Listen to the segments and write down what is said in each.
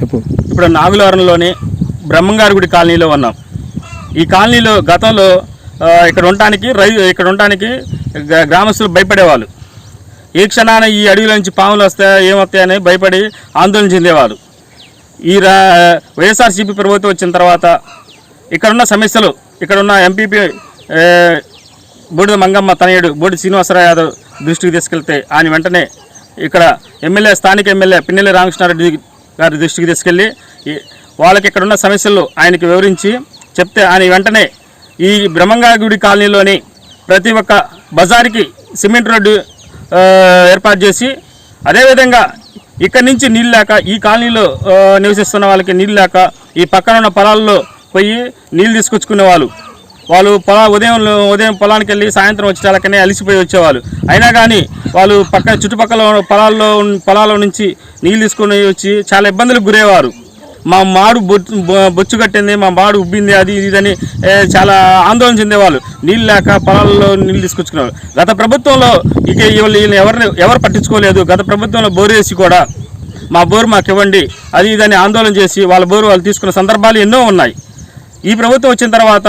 చెప్పు. ఇప్పుడు నాగులవరంలోని బ్రహ్మంగారి గుడి కాలనీలో ఉన్నాం. ఈ కాలనీలో గతంలో ఇక్కడ ఉండటానికి రై ఇక్కడ ఉండటానికి గ్రామస్తులు భయపడేవాళ్ళు. ఏ క్షణాన ఈ అడవిలో నుంచి పాములు వస్తాయా ఏమొస్తాయని భయపడి ఆందోళన చెందేవారు. ఈ రా వైఎస్ఆర్సీపీ ప్రభుత్వం వచ్చిన తర్వాత ఇక్కడున్న సమస్యలు ఇక్కడున్న ఎంపీపీ బూడిద మంగమ్మ తనయుడు బూడి శ్రీనివాసరావు యాదవ్ దృష్టికి తీసుకెళ్తే ఆయన వెంటనే ఇక్కడ ఎమ్మెల్యే స్థానిక ఎమ్మెల్యే పిన్నెల్లి రామకృష్ణారెడ్డి గారి దృష్టికి తీసుకెళ్ళి వాళ్ళకి ఇక్కడ ఉన్న సమస్యలు ఆయనకి వివరించి చెప్తే ఆయన వెంటనే ఈ బ్రహ్మంగారి గుడి కాలనీలోని ప్రతి ఒక్క బజార్కి సిమెంట్ రోడ్డు ఏర్పాటు చేసి అదేవిధంగా ఇక్కడి నుంచి నీళ్ళు లేక ఈ కాలనీలో నివసిస్తున్న వాళ్ళకి నీళ్ళు లేక ఈ పక్కన ఉన్న పొలాల్లో పోయి నీళ్ళు తీసుకొచ్చుకునే వాళ్ళు వాళ్ళు పొలా ఉదయం ఉదయం పొలానికి వెళ్ళి సాయంత్రం వచ్చేటాలకనే అలిసిపోయి వచ్చేవాళ్ళు. అయినా కానీ వాళ్ళు పక్క చుట్టుపక్కల పొలాల్లో పొలాల నుంచి నీళ్ళు తీసుకొని వచ్చి చాలా ఇబ్బందులకు గురయ్యేవారు. మా మాడు బొచ్చు బొచ్చు కట్టింది మా మాడు ఉబ్బింది అది ఇది అని చాలా ఆందోళన చెందేవాళ్ళు. నీళ్ళు లేక పొలాల్లో నీళ్ళు తీసుకొచ్చుకునేవాళ్ళు. గత ప్రభుత్వంలో ఇక వీళ్ళు ఎవరిని ఎవరు పట్టించుకోలేదు. గత ప్రభుత్వంలో బోరేసి కూడా మా బోరు మాకు ఇవ్వండి అది ఇదని ఆందోళన చేసి వాళ్ళ బోరు వాళ్ళు తీసుకున్న సందర్భాలు ఎన్నో ఉన్నాయి. ఈ ప్రభుత్వం వచ్చిన తర్వాత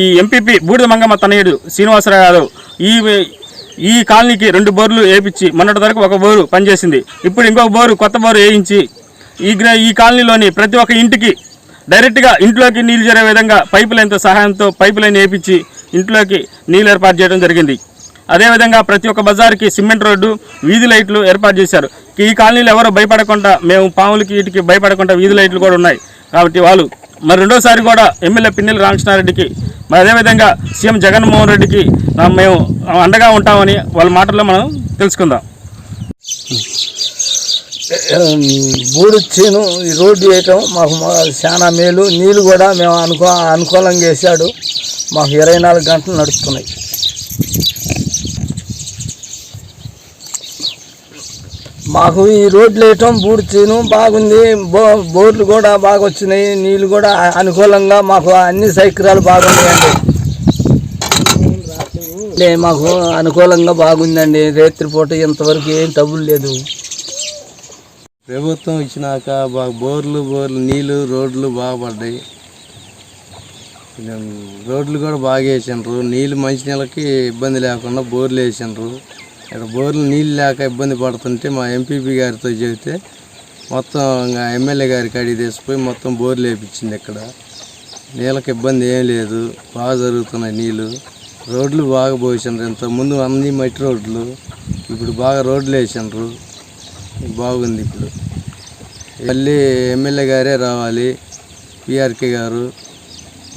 ఈ ఎంపీపీ బూడిద మంగమ్మ తనయుడు శ్రీనివాసరావు యాదవ్ ఈ ఈ కాలనీకి రెండు బోర్లు వేయించి మొన్నటి వరకు ఒక బోరు పనిచేసింది. ఇప్పుడు ఇంకొక బోరు కొత్త బోరు వేయించి ఈ ఈ కాలనీలోని ప్రతి ఒక్క ఇంటికి డైరెక్ట్గా ఇంట్లోకి నీళ్ళు చేరే విధంగా పైపు లైన్తో సహాయంతో పైపు లైన్ వేయించి ఇంట్లోకి నీళ్ళు ఏర్పాటు చేయడం జరిగింది. అదేవిధంగా ప్రతి ఒక్క బజార్కి సిమెంట్ రోడ్డు వీధి లైట్లు ఏర్పాటు చేశారు. ఈ కాలనీలో ఎవరు భయపడకుండా మేము పాములకి వీటికి భయపడకుండా వీధి లైట్లు కూడా ఉన్నాయి. కాబట్టి వాళ్ళు మరి రెండోసారి కూడా ఎమ్మెల్యే పిన్నెల రామకృష్ణారెడ్డికి మరి అదేవిధంగా సీఎం జగన్మోహన్ రెడ్డికి మేము అండగా ఉంటామని వాళ్ళ మాటల్లో మనం తెలుసుకుందాం. బూడు చేను ఈ రోడ్డు వేయటం మాకు చాలా మేలు. నీళ్ళు కూడా మేము అనుకూ అనుకూలంగా వేసాడు మాకు ఇరవై నాలుగు గంటలు నడుస్తున్నాయి. మాకు ఈ రోడ్లు వేయటం పూర్తిను చేను బాగుంది. బో బోర్లు కూడా బాగా వచ్చినాయి నీళ్ళు కూడా అనుకూలంగా మాకు అన్ని సౌకర్యాలు బాగున్నాయండి. మాకు అనుకూలంగా బాగుందండి. రాత్రిపూట ఇంతవరకు ఏం డబ్బులు లేదు. ప్రభుత్వం ఇచ్చినాక బాగా బోర్లు బోర్లు నీళ్ళు రోడ్లు బాగుపడ్డాయి. రోడ్లు కూడా బాగా వేసిండ్రు నీళ్ళు మంచినీళ్ళకి ఇబ్బంది లేకుండా బోర్లు వేసిండ్రు. ఇక్కడ బోర్లు నీళ్ళు లేక ఇబ్బంది పడుతుంటే మా ఎంపీపీ గారితో చెబితే మొత్తం ఇంకా ఎమ్మెల్యే గారి కాడికి తీసుకుపోయి మొత్తం బోర్లు వేయించింది ఇక్కడ. నీళ్ళకి ఇబ్బంది ఏం లేదు బాగా జరుగుతున్నాయి నీళ్ళు. రోడ్లు బాగా పోసిండ్రు ఇంతకుముందు అన్ని మట్టి రోడ్లు ఇప్పుడు బాగా రోడ్లు వేసిండ్రు బాగుంది ఇప్పుడు. మళ్ళీ ఎమ్మెల్యే గారే రావాలి పిఆర్కే గారు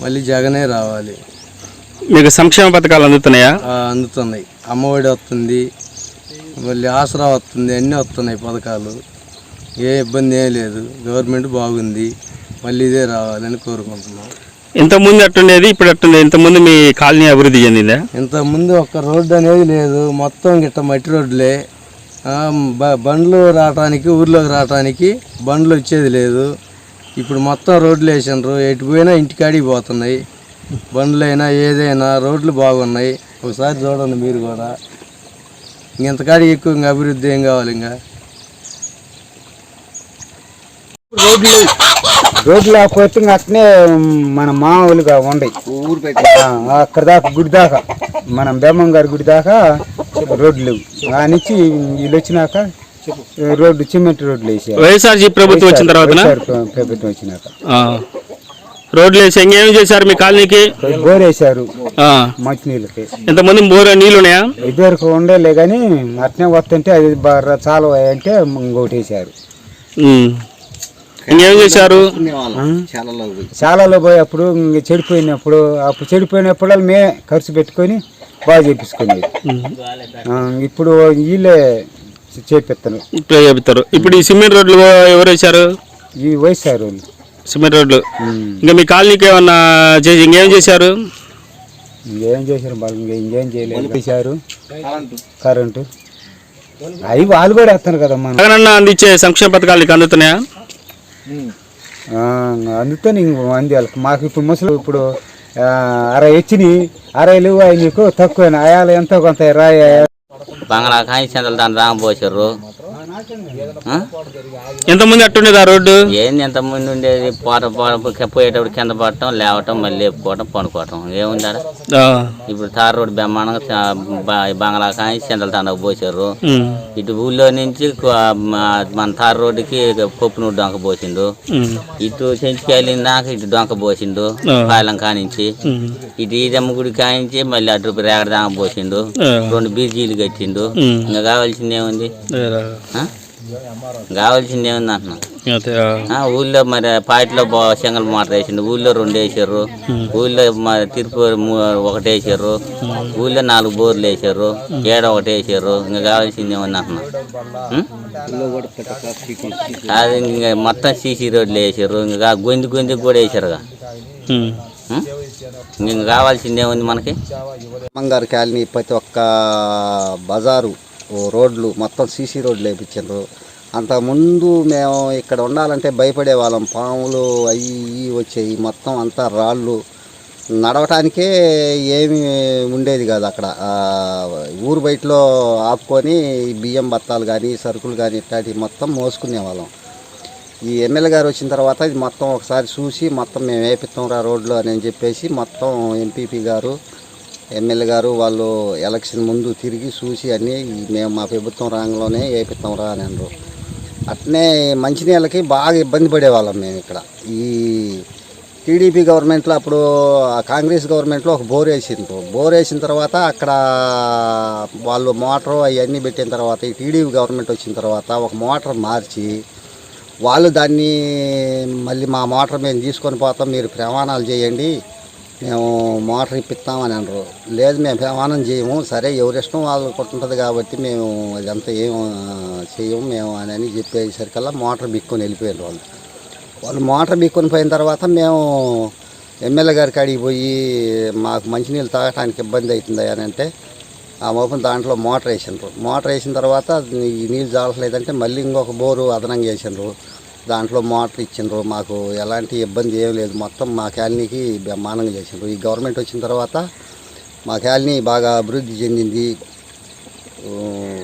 మళ్ళీ జగనే రావాలి. మీకు సంక్షేమ పథకాలు అందుతున్నాయా? అందుతున్నాయి. అమ్మఒడి వస్తుంది మళ్ళీ ఆసరా వస్తుంది అన్నీ వస్తున్నాయి పథకాలు. ఏ ఇబ్బంది ఏం లేదు గవర్నమెంట్ బాగుంది మళ్ళీ ఇదే రావాలని కోరుకుంటున్నాం. ఇంతకుముందు ఎట్టుండేది ఇప్పుడు ఎట్టుంది ఇంతకుముందు మీ కాలనీ అభివృద్ధి చెందిందా? ఇంతకుముందు ఒక్క రోడ్డు అనేది లేదు మొత్తం గిట్ట మట్టి రోడ్లే. బండ్లు రావటానికి ఊర్లోకి రావటానికి బండ్లు వచ్చేది లేదు. ఇప్పుడు మొత్తం రోడ్లు వేసిండ్రు ఎటు పోయినా ఇంటికాడికి పోతున్నాయి. బండ్లైనా ఏదైనా రోడ్లు బాగున్నాయి. ఒకసారి చూడండి మీరు కూడా. ఇంకెంతకాడికి ఎక్కువ ఇంకా అభివృద్ధి ఏం కావాలి ఇంకా? రోడ్లు రోడ్లు లేకపోతే ఇంక అట్నే మన మామూలుగా ఉండయి. ఆ, అక్కడ దాకా గుడి దాకా మనం బేమం గారి గుడి దాకా రోడ్లు లేవు. ఆ నుంచి వీళ్ళు వచ్చినాక రోడ్డు సిమెంట్ రోడ్లు వేసారు వైఎస్ఆర్సీ ప్రభుత్వం వచ్చిన తర్వాత ప్రభుత్వం వచ్చినాక. రోడ్లు వేసి ఇంకేం చేశారు మీ కాలనీకి? బోర్ వేసారు ఆ. మంచినీళ్ళకి ఇంతకుముందు బోర్ నీళ్ళు ఉన్నాయా ఇదివరకు ఉండలే కానీ అట్నే వస్తుంటే అది చాలా అంటే ఇంకోటి వేసారు. ఇంకేం చేశారు? చాలాలో పోయేప్పుడు ఇంక చెడిపోయినప్పుడు అప్పుడు చెడిపోయినప్పుడు మే ఖర్చు పెట్టుకొని బాగా చేపించుకునేది. ఇప్పుడు వీళ్ళే చేపిస్తాను ఇప్పుడు చెప్తారు ఇప్పుడు ఈ సిమెంట్ రోడ్లు ఎవరు వేశారు? ఈ వయసారు వాళ్ళు. సిమెంట్ రోడ్లు. ఇంకా మీ కాలనీకి ఏమన్నా చేసి ఇంకేం చేశారు? ఇంకేం చేశారు వాళ్ళు ఇంకా చేయలేదు. చేశారు? కరెంటు. అవి వాళ్ళు కూడా వేస్తారు కదా మనం. జగనన్న అందించే సంక్షేమ పథకాలు నీకు అందుతున్నాయా? ఆ, అందుకని ఇంక అంది వాళ్ళకి. మాకు ఇప్పుడు ముసలి ఇప్పుడు అరవై వచ్చినాయి అరవైలు అవి నీకు తక్కువ అయాలు ఎంతో కొంత రాయ బంగ్లా కాయి చెందలు దాన్ని రాంగ్ పోసారు ఆ? ఎంతమంది అట్టుండేది ఆ రోడ్డు? ఏంది ఎంత ముందు ఉండేది? పోట పోట పోయేటప్పుడు కింద పడటం లేవటం మళ్ళీ లేపుకోవటం పనుకోవటం. ఏముంది ఇప్పుడు తార్ రోడ్డు బ్రహ్మాండంగా బంగ్లా కానీ చందల తండకు పోసారు. ఇటు ఊళ్ళో నుంచి మన తార్ రోడ్డుకి పప్పు నూరు డొంక పోసిండు. ఇటు చెంచుకి వెళ్ళిందాక ఇటు డొంక పోసిండు. పాలెం కానించి ఇటు ఈదమ్మ గుడి కానించి మళ్ళీ అటు రేగడ దాకా పోసిండు. రెండు బీజీలు కట్టిండు. ఇంకా కావాల్సింది ఏముంది? కావాల్సింది ఏముంది అంటున్నా? ఊళ్ళో మరి పాయిట్లో సింగల్ మోటార్ వేసిండు. ఊళ్ళో రెండు వేసారు ఊళ్ళో మరి తిరుపతి ఒకటి వేసారు ఊళ్ళో నాలుగు బోర్లు వేసారు ఏడ ఒకటి వేసారు ఇంకా కావాల్సింది ఏమన్నా అంటున్నా? అది ఇంకా మొత్తం సీసీ రోడ్లు వేసారు ఇంకా గొంతు గొంతుకు కూడా వేసారుగా? ఇంకా కావాల్సింది ఏముంది మనకి? మంగారు కాలనీ ప్రతి ఒక్క బజారు రోడ్లు మొత్తం సీసీ రోడ్లు వేయించారు అంతకుముందు మేము ఇక్కడ ఉండాలంటే భయపడే వాళ్ళం. పాములు అవి ఇవి వచ్చాయి. మొత్తం అంతా రాళ్ళు. నడవటానికే ఏమి ఉండేది కాదు అక్కడ. ఊరు బయటలో ఆపుకొని బియ్యం బత్తాలు కానీ సరుకులు కానీ ఇట్లాంటివి మొత్తం మోసుకునే వాళ్ళం. ఈ ఎమ్మెల్యే గారు వచ్చిన తర్వాత ఇది మొత్తం ఒకసారి చూసి మొత్తం మేము వేపిస్తాం రా రోడ్లు అని చెప్పేసి మొత్తం ఎంపీపీ గారు ఎమ్మెల్యే గారు వాళ్ళు ఎలక్షన్ ముందు తిరిగి చూసి అన్నీ మేము మా ప్రభుత్వం రంగంలోనే వేపిస్తాం రా అని అన్నారు. అట్నే మంచినీళ్ళకి బాగా ఇబ్బంది పడేవాళ్ళం మేము ఇక్కడ. ఈ టీడీపీ గవర్నమెంట్లో అప్పుడు కాంగ్రెస్ గవర్నమెంట్లో ఒక బోర్ వేసిండ్రు బోర్ వేసిన తర్వాత అక్కడ వాళ్ళు మోటార్ అవన్నీ పెట్టిన తర్వాత ఈ టీడీపీ గవర్నమెంట్ వచ్చిన తర్వాత ఒక మోటార్ మార్చి వాళ్ళు దాన్ని మళ్ళీ మా మోటార్ మేము తీసుకొని పోతాం మీరు ప్రమాణాలు చేయండి మేము మోటార్ ఇప్పిస్తామని అనరు. లేదు మేము ప్రమాణం చేయము. సరే ఎవరిష్టం వాళ్ళు కొట్టుంటుంది కాబట్టి మేము అదంతా ఏం చేయము. మేము అని అని చెప్పేసరికల్లా మోటార్ బిక్కొని వెళ్ళిపోయారు వాళ్ళు. వాళ్ళు మోటార్ బిక్కొని పోయిన తర్వాత మేము ఎమ్మెల్యే గారి కాడికి పోయి మాకు మంచినీళ్ళు తాగటానికి ఇబ్బంది అవుతుంది అని అంటే ఆ మోపం దాంట్లో మోటార్ వేసిండ్రు. మోటార్ వేసిన తర్వాత ఈ నీళ్ళు జాలట్లేదంటే మళ్ళీ ఇంకొక బోరు అదనంగా వేసినారు దాంట్లో మోటార్ ఇచ్చిండ్రు మాకు ఎలాంటి ఇబ్బంది ఏం లేదు. మొత్తం మా కాలనీకి బ్రహ్మాండంగా చేసిండ్రు. ఈ గవర్నమెంట్ వచ్చిన తర్వాత మా కాలనీ బాగా అభివృద్ధి చెందింది.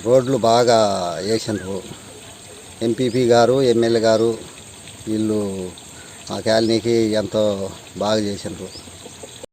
రోడ్లు బాగా వేసిండ్రు. ఎంపీపీ గారు ఎమ్మెల్యే గారు వీళ్ళు మా కాలనీకి ఎంతో బాగా చేసిండ్రు.